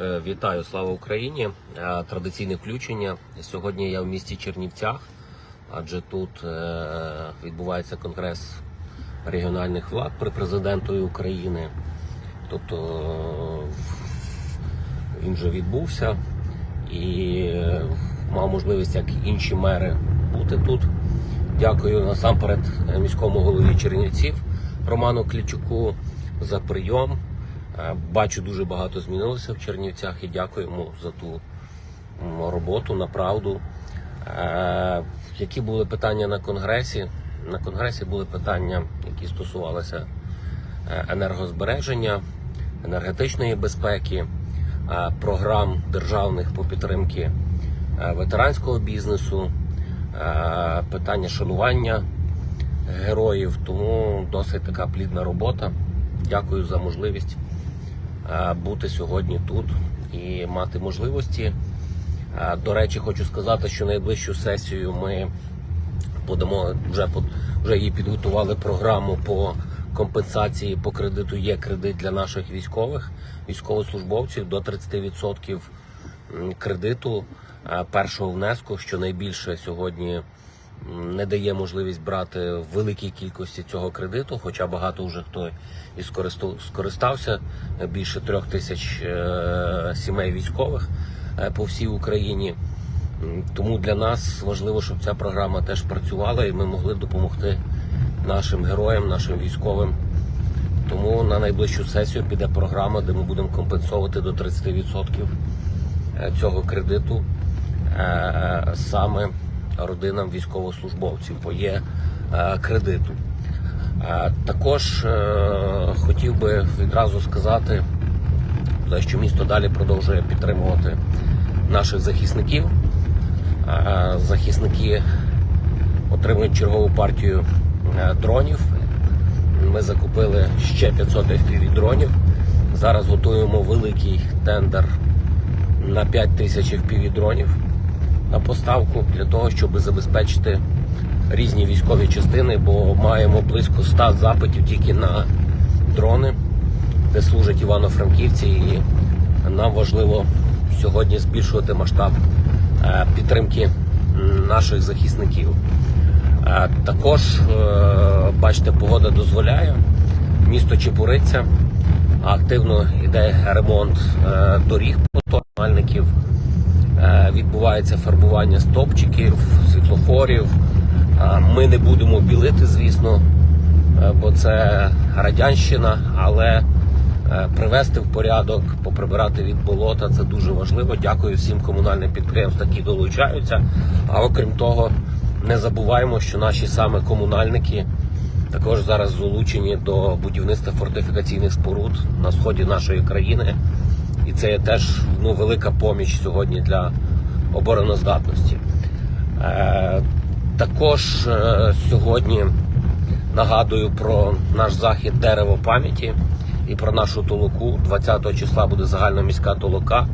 Е, Вітаю, слава Україні! Е, Традиційне включення. Сьогодні я в місті Чернівцях, адже тут е, відбувається конгрес регіональних влад при президентові України. Тобто він вже відбувся і мав можливість, як інші мери, бути тут. Дякую насамперед міському голові Чернівців Роману Клічуку за прийом. Е, Бачу, дуже багато змінилося в Чернівцях і дякую йому за ту роботу, на правду. Е, Які були питання на конгресі? На конгресі були питання, які стосувалися е, енергозбереження, енергетичної безпеки, програм державних по підтримки ветеранського бізнесу, питання шанування героїв. Тому досить така плідна робота. Дякую за можливість бути сьогодні тут і мати можливості. Е, До речі, хочу сказати, що найближчу сесію ми подамо вже вже її підготували програму по компенсації по кредиту. Є кредит для наших військових, військовослужбовців до 30% кредиту е, першого внеску, що найбільше сьогодні не дає можливість брати в великій кількості цього кредиту, хоча багато вже хто і скористався. Е, Більше трьох тисяч е, сімей військових е, по всій Україні. Тому для нас важливо, щоб ця програма теж працювала і ми могли допомогти нашим героям, нашим військовим. Тому на найближчу сесію піде програма, де ми будемо компенсувати до 30% е, цього кредиту саме родинам військовослужбовців по є е, кредиту. Е, Також е, хотів би відразу сказати, що місто далі продовжує підтримувати наших захисників. Захисники отримують чергову партію дронів. Ми закупили ще 500 FPV дронів. Зараз готуємо великий тендер на 5 тисяч FPV дронів на поставку для того, щоб забезпечити різні військові частини, бо маємо близько 100 запитів тільки на дрони, де служать івано-франківці, і нам важливо сьогодні збільшувати масштаб е, підтримки наших захисників. Е, Також, е, бачите, погода дозволяє. Місто Чепуриця. Активно йде ремонт доріг потомальників. Е, Відбувається фарбування стовпчиків, світлофорів. Е, Ми не будемо білити, звісно, е, бо це радянщина, але привести в порядок, поприбирати від болота це дуже важливо. Дякую всім комунальним підприємствам, які долучаються. А окрім того, не забуваємо, що наші саме комунальники також зараз залучені до будівництва фортифікаційних споруд на сході нашої країни. І це є теж ну, велика поміч сьогодні для обороноздатності. Е, також е, сьогодні нагадую про наш захід дерево пам'яті і про нашу толоку. 20 числа буде загальноміська толока,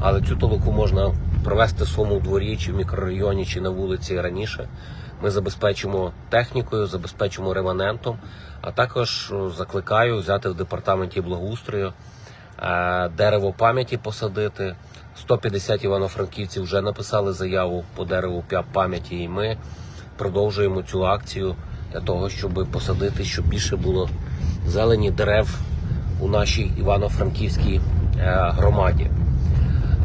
але цю толоку можна провести в своєму дворі, чи в мікрорайоні, чи на вулиці раніше. Ми забезпечимо технікою, забезпечимо реманентом, а також е, закликаю взяти в департаменті благоустрою дерево пам'яті посадити. 150 івано-франківців вже написали заяву по дереву пам'яті, і ми продовжуємо цю акцію для того, щоб посадити, щоб більше було зелені дерев у нашій івано-франківській е, громаді.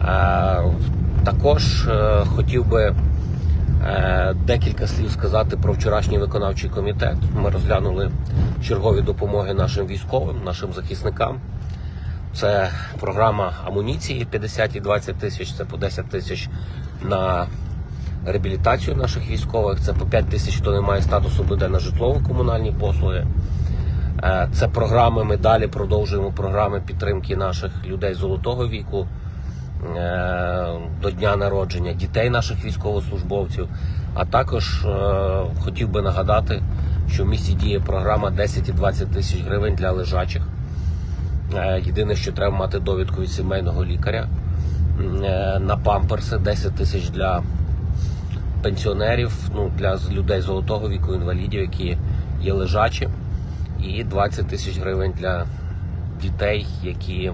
Е, Також е, хотів би е, декілька слів сказати про вчорашній виконавчий комітет. Ми розглянули чергові допомоги нашим військовим, нашим захисникам. Це програма амуніції 50 і 20 тисяч, це по 10 тисяч на реабілітацію наших військових, це по 5 тисяч, хто не має статусу, буде на житлово-комунальні послуги. Е, Це програми. Ми далі продовжуємо програми підтримки наших людей золотого віку е, до дня народження, дітей наших військовослужбовців. А також е, хотів би нагадати, що в місті діє програма 10 і 20 тисяч гривень для лежачих. Е, Єдине, що треба мати довідку від сімейного лікаря е, на памперси 10 тисяч для пенсіонерів, ну для людей золотого віку, інвалідів, які є лежачі, і 20 тисяч гривень для дітей, які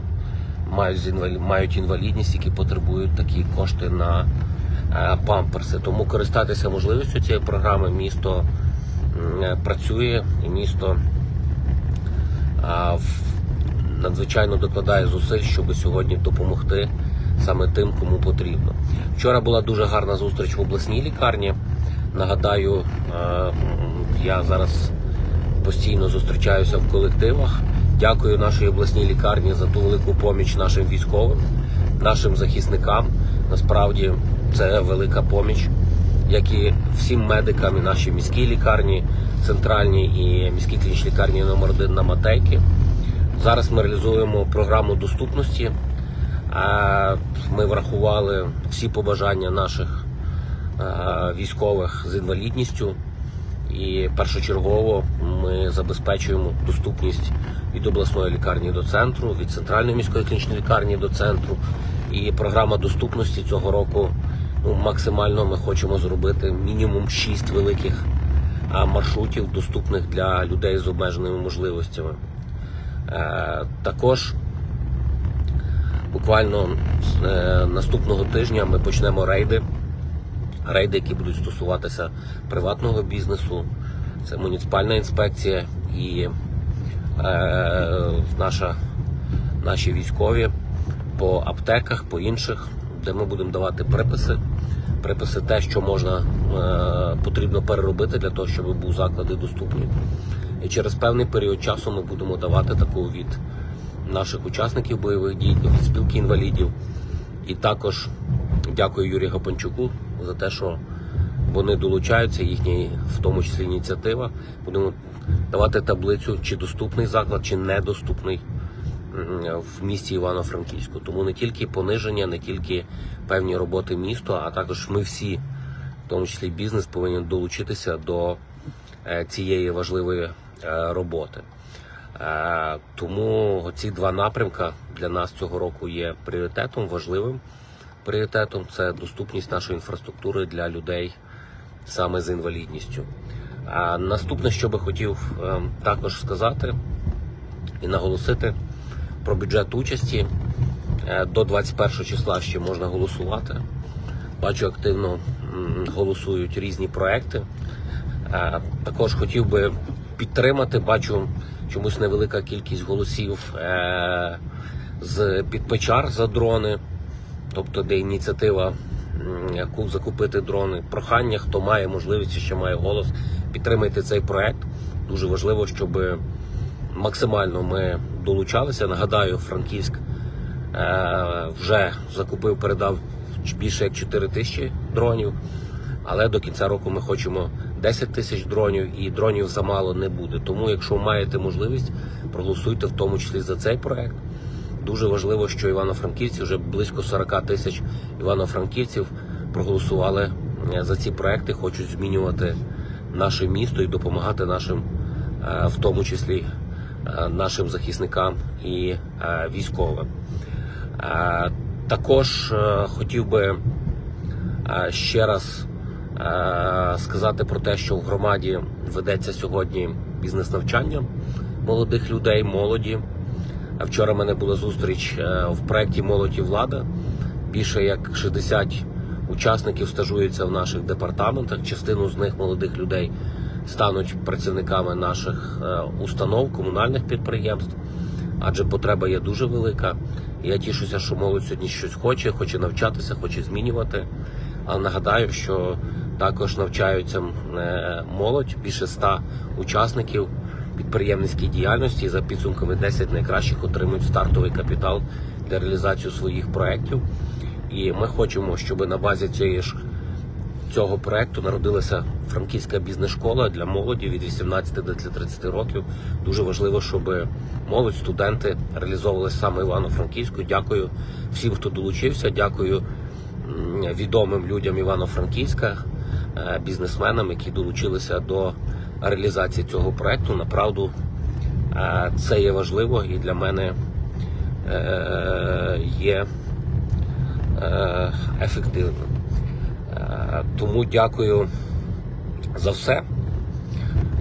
мають, мають інвалідність, які потребують такі кошти на е, памперси. Тому користатися можливістю цієї програми місто працює і місто в- надзвичайно докладає зусиль, щоб сьогодні допомогти саме тим, кому потрібно. Вчора була дуже гарна зустріч в обласній лікарні. Нагадаю, е, я зараз постійно зустрічаюся в колективах. Дякую нашій обласній лікарні за ту велику поміч нашим військовим, нашим захисникам. Насправді це велика поміч, як і всім медикам, і нашій міській лікарні, центральній і міській клінічній лікарні номер 1 на Матейки. Зараз ми реалізуємо програму доступності. Е, Ми врахували всі побажання наших е, військових з інвалідністю. І першочергово ми забезпечуємо доступність від обласної лікарні до центру, від центральної міської клінічної лікарні до центру. І програма доступності цього року ну, максимально ми хочемо зробити мінімум 6 великих маршрутів, доступних для людей з обмеженими можливостями. Е, також буквально е, наступного тижня ми почнемо рейди. Рейди, які будуть стосуватися приватного бізнесу, це муніципальна інспекція і е, наша, наші військові по аптеках, по інших, де ми будемо давати приписи. Приписи те, що можна потрібно переробити для того, щоб був заклади доступні. І через певний період часу ми будемо давати таку від наших учасників бойових дій, від спілки інвалідів. І також дякую Юрію Гапанчуку за те, що вони долучаються, їхня в тому числі ініціатива. Будемо давати таблицю, чи доступний заклад, чи недоступний в місті Івано-Франківську. Тому не тільки пониження, не тільки певні роботи міста, а також ми всі, в тому числі бізнес, повинні долучитися до е, цієї важливої роботи. Е, Тому ці два напрямка для нас цього року є пріоритетом, важливим пріоритетом. Це доступність нашої інфраструктури для людей саме з інвалідністю. Наступне, що би хотів е, також сказати і наголосити про бюджет участі. Е, До 21 числа ще можна голосувати. Бачу, активно голосують різні проекти. Е, Також хотів би підтримати. Бачу чомусь невелика кількість голосів е, з підпечар за дрони, тобто де ініціатива яку закупити дрони. Прохання, хто має можливість і ще має голос, підтримайте цей проект. Дуже важливо, щоб максимально ми долучалися. Нагадаю, Франківськ е, вже закупив, передав більше як 4 тисячі дронів. Але до кінця року ми хочемо 10 тисяч дронів, і дронів замало не буде. Тому, якщо маєте можливість, проголосуйте в тому числі за цей проект. Дуже важливо, що івано-франківці вже близько 40 тисяч івано-франківців проголосували е, за ці проекти, хочуть змінювати наше місто і допомагати нашим, е, в тому числі е, нашим захисникам і військовим. Також хотів би ще раз сказати про те, що в громаді ведеться сьогодні бізнес-навчання молодих людей, молоді. Вчора в мене була зустріч е, в проєкті Молоді влада. Більше як 60 учасників стажуються в наших департаментах. Частину з них молодих людей стануть працівниками наших е, установ, комунальних підприємств, адже потреба є дуже велика. Я тішуся, що молодь сьогодні щось хоче, хоче навчатися, хоче змінювати. Але нагадаю, що також навчаються е, молодь, більше ста учасників підприємницькій діяльності. За підсумками 10 найкращих отримують стартовий капітал для реалізації своїх проєктів. І ми хочемо, щоб на базі цієї ж цього проекту народилася франківська бізнес-школа для молоді від 18 до 30 років. Дуже важливо, щоб молодь, студенти реалізовувалися саме Івано-Франківську. Дякую всім, хто долучився. Дякую відомим людям Івано-Франківська, е, бізнесменам, які долучилися до реалізації цього проекту. Направду е, це є важливо і для мене е, є ефективним. Тому дякую за все.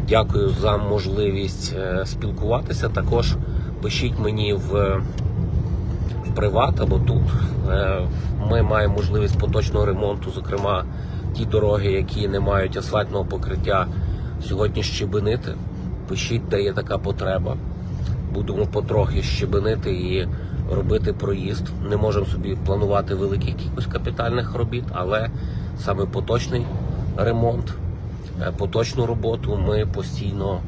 Дякую за можливість спілкуватися. Також пишіть мені в приват або тут. Е, Ми маємо можливість поточного ремонту, зокрема ті дороги, які не мають асфальтного покриття, сьогодні щебенити. Пишіть, де є така потреба. Будемо потрохи щебенити і робити проїзд. Не можемо собі планувати великих якихось капітальних робіт, але саме поточний ремонт, е, поточну роботу ми постійно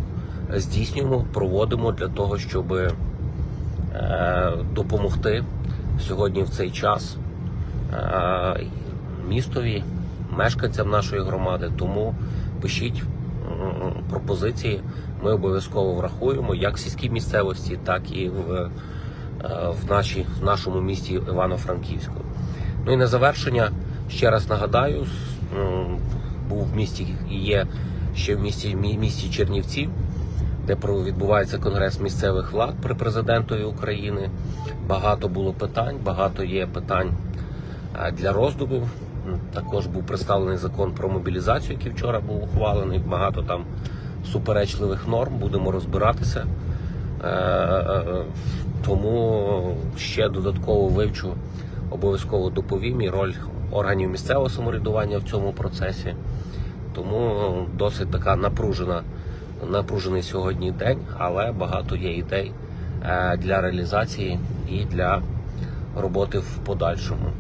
здійснюємо, проводимо для того, щоб е, допомогти сьогодні в цей час е, містові, мешканцям нашої громади. Тому пишіть пропозиції. Ми обов'язково врахуємо як в сільській місцевості, так і в, е, в, нашій, в нашому місті Івано-Франківську. Ну і на завершення ще раз нагадаю, був в місті є ще в місті, місті Чернівці, де відбувається конгрес місцевих влад при президентові України. Багато було питань, багато є питань е, для роздумів. Також був представлений закон про мобілізацію, який вчора був ухвалений. Багато там суперечливих норм. Будемо розбиратися. Е, е, Тому ще додатково вивчу, обов'язково доповім і роль органів місцевого самоврядування в цьому процесі. Тому досить така напружена, напружений сьогодні день, але багато є ідей е, для реалізації і для роботи в подальшому.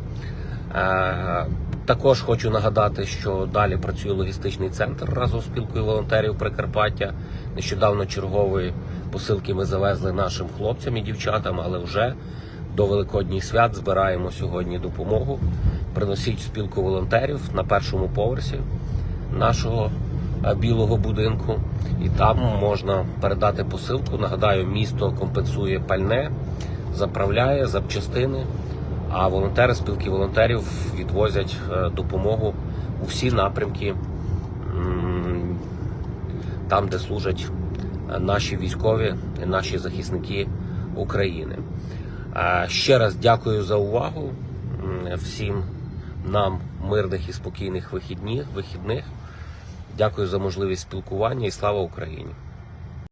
Е, Також хочу нагадати, що далі працює логістичний центр разом з спілкою волонтерів Прикарпаття. Нещодавно чергової посилки ми завезли нашим хлопцям і дівчатам, але вже до Великодніх свят збираємо сьогодні допомогу. Приносіть спілку волонтерів на першому поверсі нашого білого будинку, і там можна передати посилку. Нагадаю, місто компенсує пальне, заправляє запчастини. А волонтери спілки волонтерів відвозять е, допомогу у всі напрямки, там, де служать е, наші військові, наші захисники України. Е, Ще раз дякую за увагу всім нам мирних і спокійних вихідних. Дякую за можливість спілкування і слава Україні!